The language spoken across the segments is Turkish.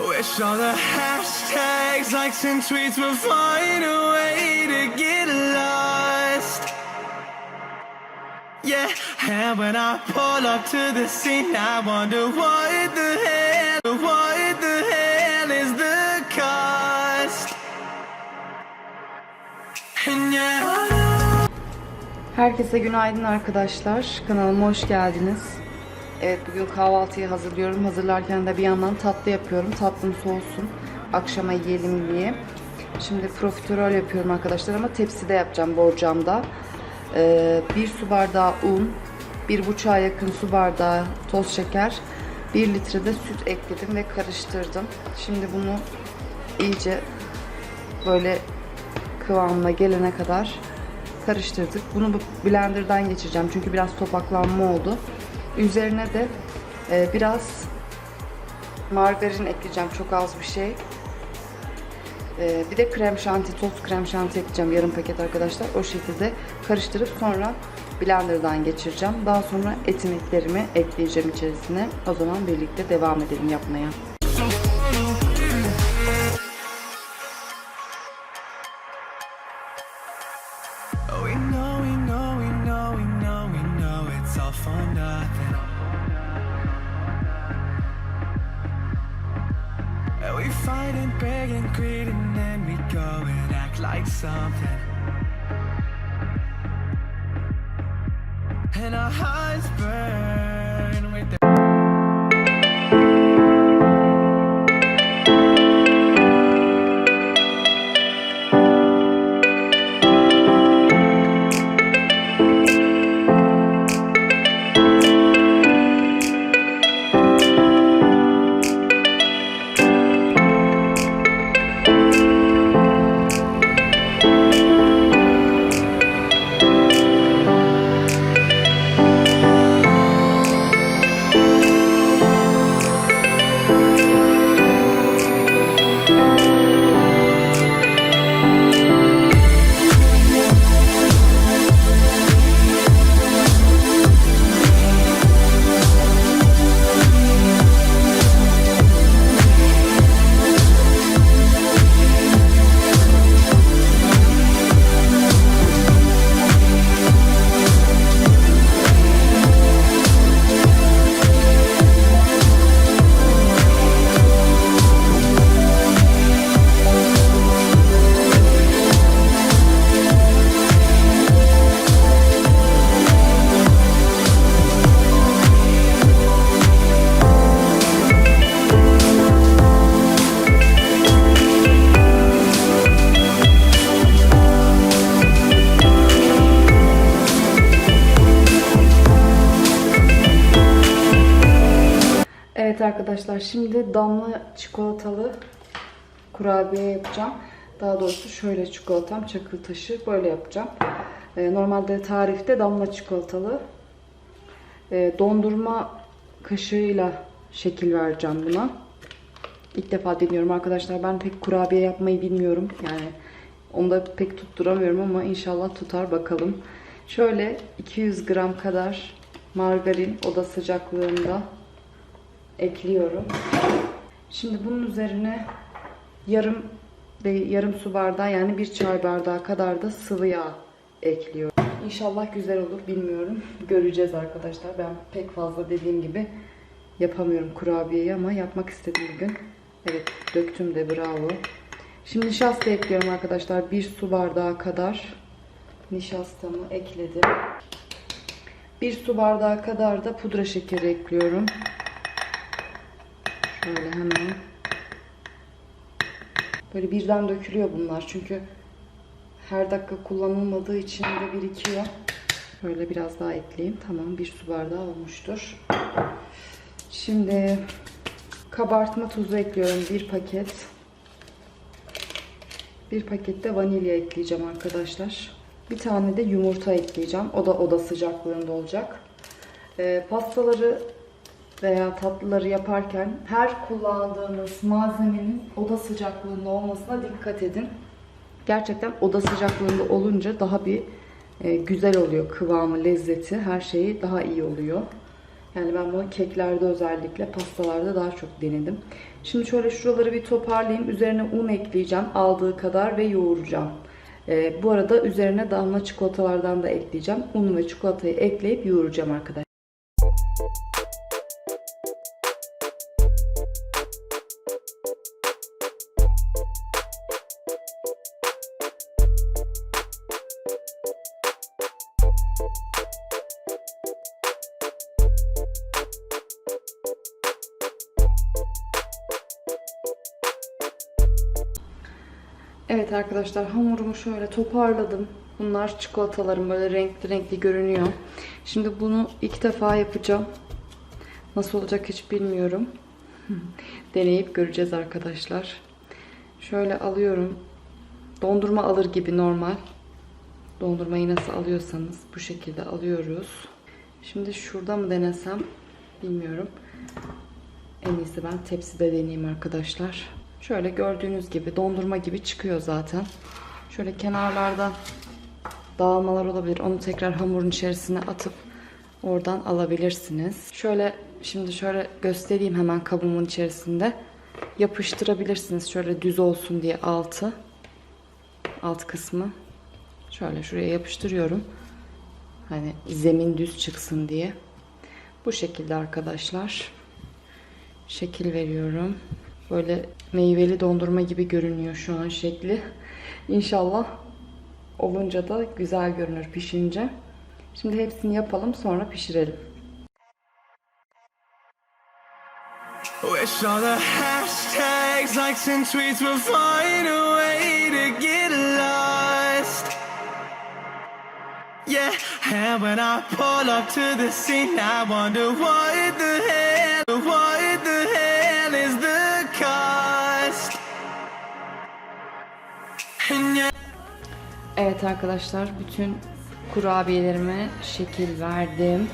Wish all the hashtags, likes, and tweets would find a way to get lost. Yeah, and when I pull up to the scene, I wonder what the hell, what the hell is the cost? And yeah. Herkese günaydın arkadaşlar. Kanalıma hoş geldiniz. Evet bugün kahvaltıyı hazırlıyorum. Hazırlarken de bir yandan tatlı yapıyorum. Tatlım soğusun. Akşama yiyelim diye. Şimdi profiterol yapıyorum arkadaşlar ama tepside yapacağım borcamda. Ee, bir su bardağı un, bir buçuğa yakın su bardağı toz şeker, bir litre de süt ekledim ve karıştırdım. Şimdi bunu iyice böyle kıvamına gelene kadar karıştırdık. Bunu bu blenderdan geçireceğim çünkü biraz topaklanma oldu. Üzerine de e, biraz margarin ekleyeceğim. Çok az bir şey. E, bir de krem şanti, toz krem şanti ekleyeceğim. Yarım paket arkadaşlar. O şekilde karıştırıp sonra blenderdan geçireceğim. Daha sonra etimeklerimi ekleyeceğim içerisine. O zaman birlikte devam edelim yapmaya. And our hearts burn arkadaşlar şimdi damla çikolatalı kurabiye yapacağım. Daha doğrusu şöyle çikolatam çakıl taşı böyle yapacağım. Ee, normalde tarifte damla çikolatalı Ee, dondurma kaşığıyla şekil vereceğim buna. İlk defa deniyorum arkadaşlar. Ben pek kurabiye yapmayı bilmiyorum. Yani onu da pek tutturamıyorum ama inşallah tutar bakalım. Şöyle 200 gram kadar margarin oda sıcaklığında ekliyorum. Şimdi bunun üzerine yarım yarım su bardağı yani bir çay bardağı kadar da sıvı yağ ekliyorum. İnşallah güzel olur bilmiyorum. Göreceğiz arkadaşlar. Ben pek fazla dediğim gibi yapamıyorum kurabiyeyi ama yapmak istedim bugün. Evet döktüm de bravo. Şimdi nişasta ekliyorum arkadaşlar. Bir su bardağı kadar nişastamı ekledim. Bir su bardağı kadar da pudra şekeri ekliyorum. Şöyle hemen. Böyle birden dökülüyor bunlar çünkü her dakika kullanılmadığı için de birikiyor. Şöyle biraz daha ekleyeyim. Tamam bir su bardağı olmuştur. Şimdi kabartma tuzu ekliyorum. Bir paket. Bir paket de vanilya ekleyeceğim arkadaşlar. Bir tane de yumurta ekleyeceğim. O da oda sıcaklığında olacak. Ee, pastaları veya tatlıları yaparken her kullandığınız malzemenin oda sıcaklığında olmasına dikkat edin. Gerçekten oda sıcaklığında olunca daha bir e, güzel oluyor kıvamı, lezzeti, her şeyi daha iyi oluyor. Yani ben bunu keklerde özellikle pastalarda daha çok denedim. Şimdi şöyle şuraları bir toparlayayım. Üzerine un ekleyeceğim aldığı kadar ve yoğuracağım. Ee, bu arada üzerine damla çikolatalardan da ekleyeceğim. Un ve çikolatayı ekleyip yoğuracağım arkadaşlar. Arkadaşlar hamurumu şöyle toparladım. Bunlar çikolatalarım böyle renkli renkli görünüyor. Şimdi bunu ilk defa yapacağım. Nasıl olacak hiç bilmiyorum. Deneyip göreceğiz arkadaşlar. Şöyle alıyorum. Dondurma alır gibi normal. Dondurmayı nasıl alıyorsanız bu şekilde alıyoruz. Şimdi şurada mı denesem bilmiyorum. En iyisi ben tepside deneyeyim arkadaşlar. Şöyle gördüğünüz gibi dondurma gibi çıkıyor zaten. Şöyle kenarlardan dağılmalar olabilir. Onu tekrar hamurun içerisine atıp oradan alabilirsiniz. Şöyle şimdi şöyle göstereyim hemen kabımın içerisinde. Yapıştırabilirsiniz şöyle düz olsun diye altı. Alt kısmı. Şöyle şuraya yapıştırıyorum. Hani zemin düz çıksın diye. Bu şekilde arkadaşlar. Şekil veriyorum. Böyle meyveli dondurma gibi görünüyor şu an şekli. İnşallah olunca da güzel görünür pişince. Şimdi hepsini yapalım sonra pişirelim. Wish all the hashtags, likes, and tweets will find a way to get lost. Yeah, and when I pull up to the scene, I wonder what the hell, Evet arkadaşlar bütün kurabiyelerime şekil verdim.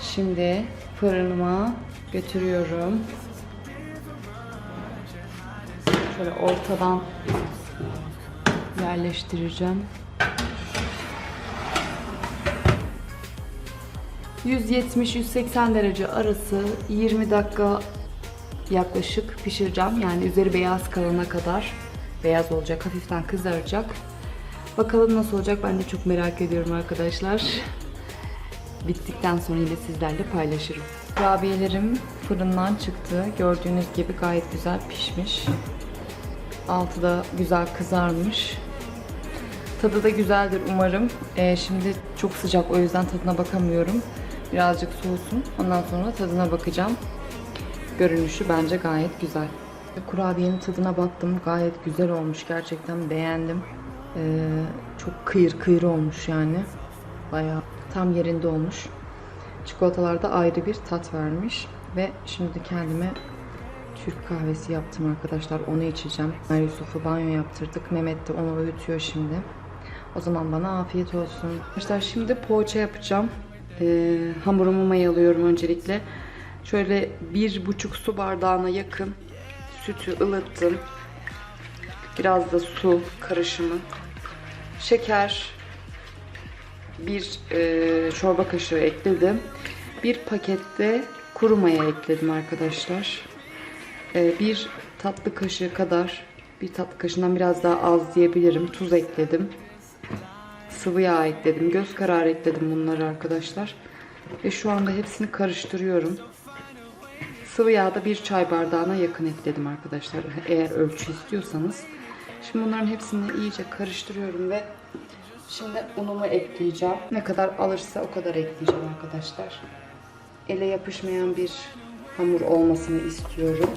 Şimdi fırınıma götürüyorum. Şöyle ortadan yerleştireceğim. 170-180 derece arası 20 dakika yaklaşık pişireceğim. Yani üzeri beyaz kalana kadar beyaz olacak, hafiften kızaracak. Bakalım nasıl olacak ben de çok merak ediyorum arkadaşlar. Bittikten sonra yine sizlerle paylaşırım. Kurabiyelerim fırından çıktı. Gördüğünüz gibi gayet güzel pişmiş. Altı da güzel kızarmış. Tadı da güzeldir umarım. Ee, şimdi çok sıcak o yüzden tadına bakamıyorum. Birazcık soğusun. Ondan sonra tadına bakacağım. Görünüşü bence gayet güzel. Kurabiyenin tadına baktım. Gayet güzel olmuş. Gerçekten beğendim. Ee, çok kıyır kıyır olmuş yani. Bayağı tam yerinde olmuş. Çikolatalarda ayrı bir tat vermiş. Ve şimdi kendime Türk kahvesi yaptım arkadaşlar. Onu içeceğim. Yusuf'u banyo yaptırdık. Mehmet de onu öğütüyor şimdi. O zaman bana afiyet olsun. Arkadaşlar şimdi poğaça yapacağım. Ee, hamurumu mayalıyorum öncelikle. Şöyle bir buçuk su bardağına yakın sütü ılıttım. Biraz da su karışımı. Şeker. Bir e, çorba kaşığı ekledim. Bir pakette kuru maya ekledim arkadaşlar. E, bir tatlı kaşığı kadar, bir tatlı kaşığından biraz daha az diyebilirim. Tuz ekledim. Sıvı yağ ekledim. Göz kararı ekledim bunları arkadaşlar. Ve şu anda hepsini karıştırıyorum. Sıvı yağda bir çay bardağına yakın ekledim arkadaşlar. Eğer ölçü istiyorsanız. Şimdi bunların hepsini iyice karıştırıyorum ve şimdi unumu ekleyeceğim. Ne kadar alırsa o kadar ekleyeceğim arkadaşlar. Ele yapışmayan bir hamur olmasını istiyorum.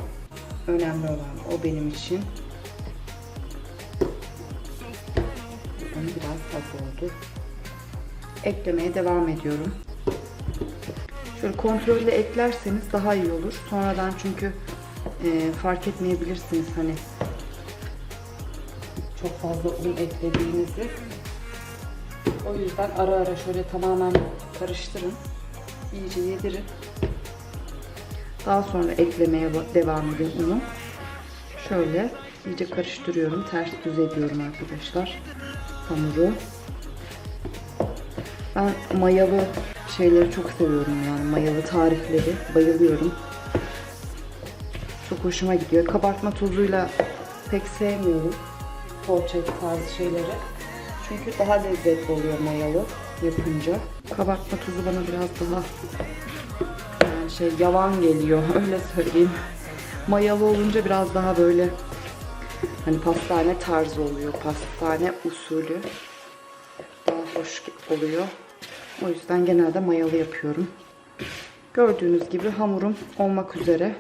Önemli olan o benim için. Bunu biraz az oldu. Eklemeye devam ediyorum. Şöyle kontrollü eklerseniz daha iyi olur. Sonradan çünkü e, fark etmeyebilirsiniz hani çok fazla un eklediğinizi. O yüzden ara ara şöyle tamamen karıştırın. İyice yedirin. Daha sonra eklemeye devam edin unu. Şöyle iyice karıştırıyorum. Ters düz ediyorum arkadaşlar. Hamuru. Ben mayalı şeyleri çok seviyorum yani mayalı tarifleri. Bayılıyorum. Çok hoşuma gidiyor. Kabartma tozuyla pek sevmiyorum poğaça tarzı şeyleri. Çünkü daha lezzetli oluyor mayalı yapınca. Kabartma tuzu bana biraz daha yani şey yavan geliyor öyle söyleyeyim. Mayalı olunca biraz daha böyle hani pastane tarzı oluyor. Pastane usulü daha hoş oluyor. O yüzden genelde mayalı yapıyorum. Gördüğünüz gibi hamurum olmak üzere.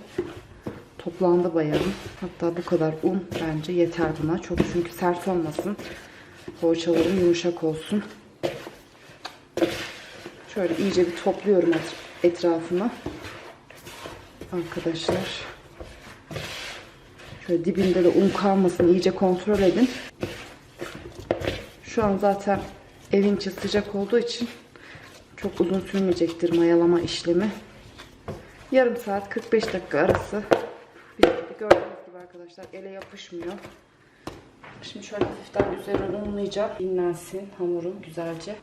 Toplandı bayağı. Hatta bu kadar un bence yeter buna. Çok çünkü sert olmasın. Poğaçalarım yumuşak olsun. Şöyle iyice bir topluyorum et- etrafına. Arkadaşlar. Şöyle dibinde de un kalmasın iyice kontrol edin. Şu an zaten evin içi sıcak olduğu için çok uzun sürmeyecektir mayalama işlemi. Yarım saat 45 dakika arası gördüğünüz gibi arkadaşlar ele yapışmıyor. Şimdi şöyle hafiften üzerine unlayacağım. Dinlensin hamurum güzelce.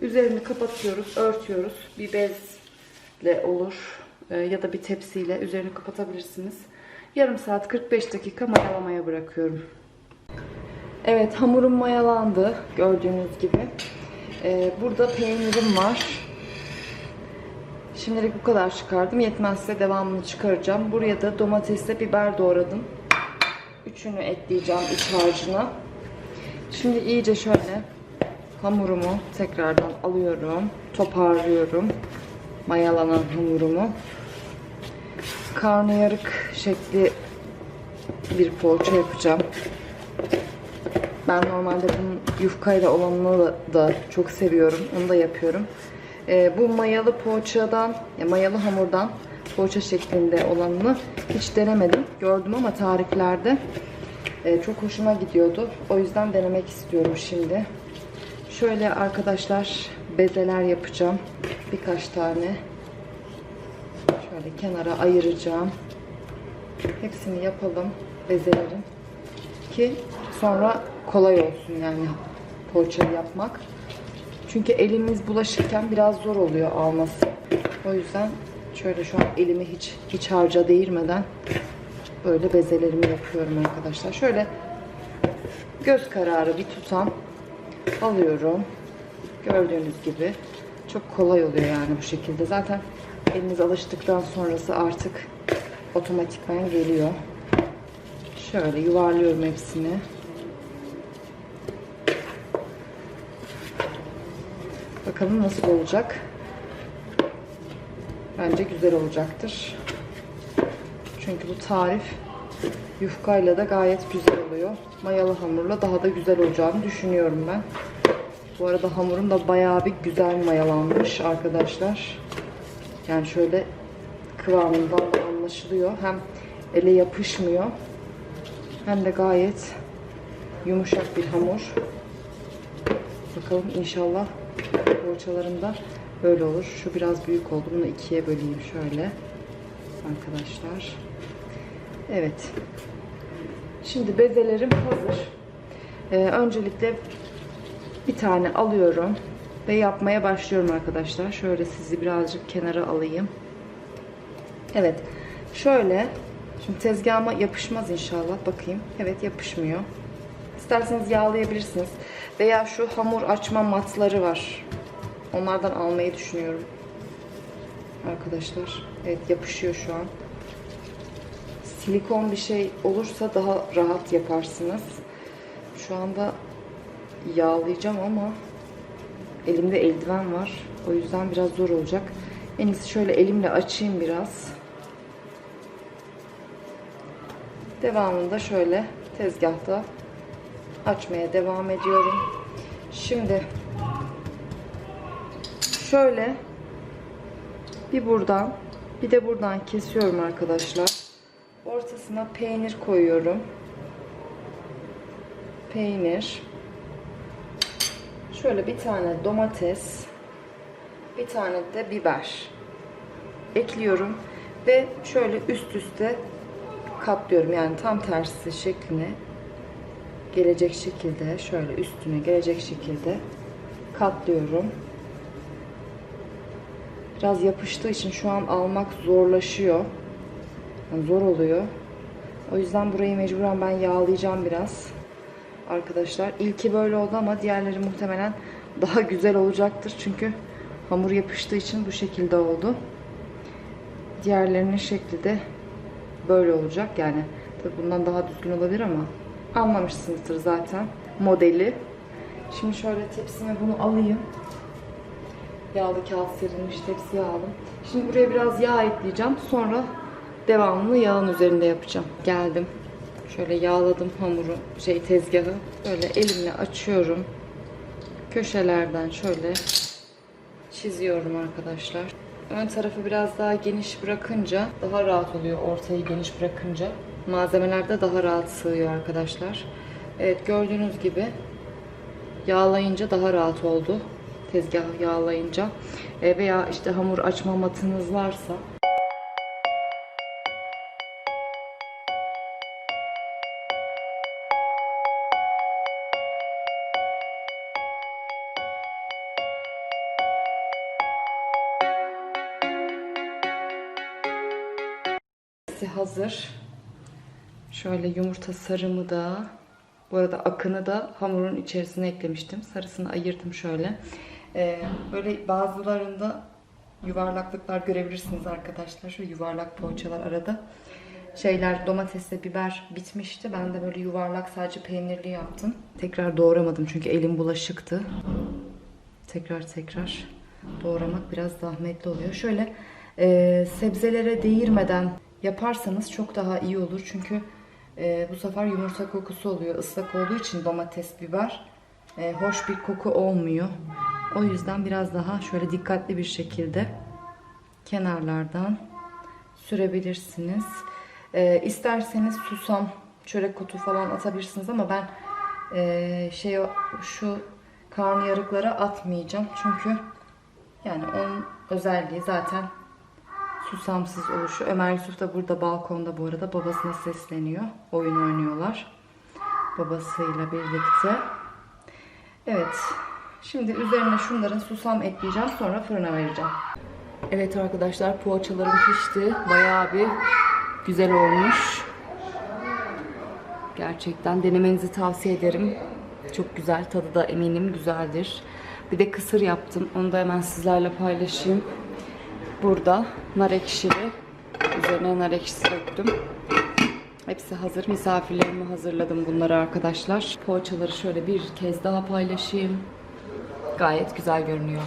Üzerini kapatıyoruz, örtüyoruz. Bir bezle olur e, ya da bir tepsiyle üzerini kapatabilirsiniz. Yarım saat 45 dakika mayalamaya bırakıyorum. Evet hamurum mayalandı gördüğünüz gibi. E, burada peynirim var. Şimdilik bu kadar çıkardım. Yetmezse devamını çıkaracağım. Buraya da domatesle biber doğradım. Üçünü ekleyeceğim iç harcına. Şimdi iyice şöyle hamurumu tekrardan alıyorum. Toparlıyorum. Mayalanan hamurumu. Karnıyarık şekli bir poğaça yapacağım. Ben normalde bunun yufkayla olanını da, da çok seviyorum. Onu da yapıyorum. Ee, bu mayalı poğaçadan, ya mayalı hamurdan poğaça şeklinde olanını hiç denemedim. Gördüm ama tariflerde Ee, çok hoşuma gidiyordu. O yüzden denemek istiyorum şimdi. Şöyle arkadaşlar bezeler yapacağım. Birkaç tane. Şöyle kenara ayıracağım. Hepsini yapalım bezelerin. Ki sonra kolay olsun yani poğaçayı yapmak. Çünkü elimiz bulaşırken biraz zor oluyor alması. O yüzden şöyle şu an elimi hiç hiç harca değirmeden böyle bezelerimi yapıyorum arkadaşlar. Şöyle göz kararı bir tutam alıyorum. Gördüğünüz gibi çok kolay oluyor yani bu şekilde. Zaten eliniz alıştıktan sonrası artık otomatikman geliyor. Şöyle yuvarlıyorum hepsini. Bakalım nasıl olacak. Bence güzel olacaktır. Çünkü bu tarif yufkayla da gayet güzel oluyor. Mayalı hamurla daha da güzel olacağını düşünüyorum ben. Bu arada hamurum da bayağı bir güzel mayalanmış arkadaşlar. Yani şöyle kıvamından da anlaşılıyor. Hem ele yapışmıyor. Hem de gayet yumuşak bir hamur. Bakalım inşallah poğaçalarımda böyle olur. Şu biraz büyük oldu. Bunu ikiye böleyim şöyle. Arkadaşlar. Evet. Şimdi bezelerim hazır. Ee, öncelikle bir tane alıyorum ve yapmaya başlıyorum arkadaşlar. Şöyle sizi birazcık kenara alayım. Evet. Şöyle. Şimdi tezgahıma yapışmaz inşallah. Bakayım. Evet yapışmıyor. İsterseniz yağlayabilirsiniz. Veya şu hamur açma matları var. Onlardan almayı düşünüyorum. Arkadaşlar. Evet yapışıyor şu an. Silikon bir şey olursa daha rahat yaparsınız. Şu anda yağlayacağım ama elimde eldiven var. O yüzden biraz zor olacak. En iyisi şöyle elimle açayım biraz. Devamında şöyle tezgahta açmaya devam ediyorum. Şimdi şöyle bir buradan bir de buradan kesiyorum arkadaşlar. Ortasına peynir koyuyorum. Peynir. Şöyle bir tane domates. Bir tane de biber. Ekliyorum. Ve şöyle üst üste katlıyorum. Yani tam tersi şekline gelecek şekilde şöyle üstüne gelecek şekilde katlıyorum. biraz yapıştığı için şu an almak zorlaşıyor. Yani zor oluyor. O yüzden burayı mecburen ben yağlayacağım biraz. Arkadaşlar ilki böyle oldu ama diğerleri muhtemelen daha güzel olacaktır. Çünkü hamur yapıştığı için bu şekilde oldu. Diğerlerinin şekli de böyle olacak. Yani tabii bundan daha düzgün olabilir ama anlamışsınızdır zaten modeli. Şimdi şöyle tepsime bunu alayım. Yağlı kağıt serilmiş tepsiye aldım. Şimdi buraya biraz yağ ekleyeceğim. Sonra devamını yağın üzerinde yapacağım. Geldim. Şöyle yağladım hamuru, şey tezgahı. Böyle elimle açıyorum. Köşelerden şöyle çiziyorum arkadaşlar. Ön tarafı biraz daha geniş bırakınca daha rahat oluyor ortayı geniş bırakınca. Malzemeler de daha rahat sığıyor arkadaşlar. Evet gördüğünüz gibi yağlayınca daha rahat oldu. Tezgahı yağlayınca. E, veya işte hamur açma matınız varsa Hepsi hazır. Şöyle yumurta sarımı da bu arada akını da hamurun içerisine eklemiştim. Sarısını ayırdım şöyle. Ee, böyle bazılarında yuvarlaklıklar görebilirsiniz arkadaşlar. Şu yuvarlak poğaçalar arada. Şeyler domatesle biber bitmişti. Ben de böyle yuvarlak sadece peynirli yaptım. Tekrar doğramadım çünkü elim bulaşıktı. Tekrar tekrar doğramak biraz zahmetli oluyor. Şöyle e, sebzelere değirmeden yaparsanız çok daha iyi olur. Çünkü e, bu sefer yumurta kokusu oluyor. Islak olduğu için domates, biber e, hoş bir koku olmuyor. O yüzden biraz daha şöyle dikkatli bir şekilde kenarlardan sürebilirsiniz. E, isterseniz susam, çörek otu falan atabilirsiniz ama ben e, şey şu karnıyarıklara atmayacağım. Çünkü yani onun özelliği zaten susamsız oluşu. Ömer Yusuf da burada balkonda bu arada babasına sesleniyor. Oyun oynuyorlar. Babasıyla birlikte. Evet. Şimdi üzerine şunların susam ekleyeceğim. Sonra fırına vereceğim. Evet arkadaşlar poğaçalarım pişti. Bayağı bir güzel olmuş. Gerçekten denemenizi tavsiye ederim. Çok güzel. Tadı da eminim güzeldir. Bir de kısır yaptım. Onu da hemen sizlerle paylaşayım. Burada nar ekşili. Üzerine nar ekşisi döktüm. Hepsi hazır. Misafirlerime hazırladım bunları arkadaşlar. Poğaçaları şöyle bir kez daha paylaşayım. Gayet güzel görünüyor.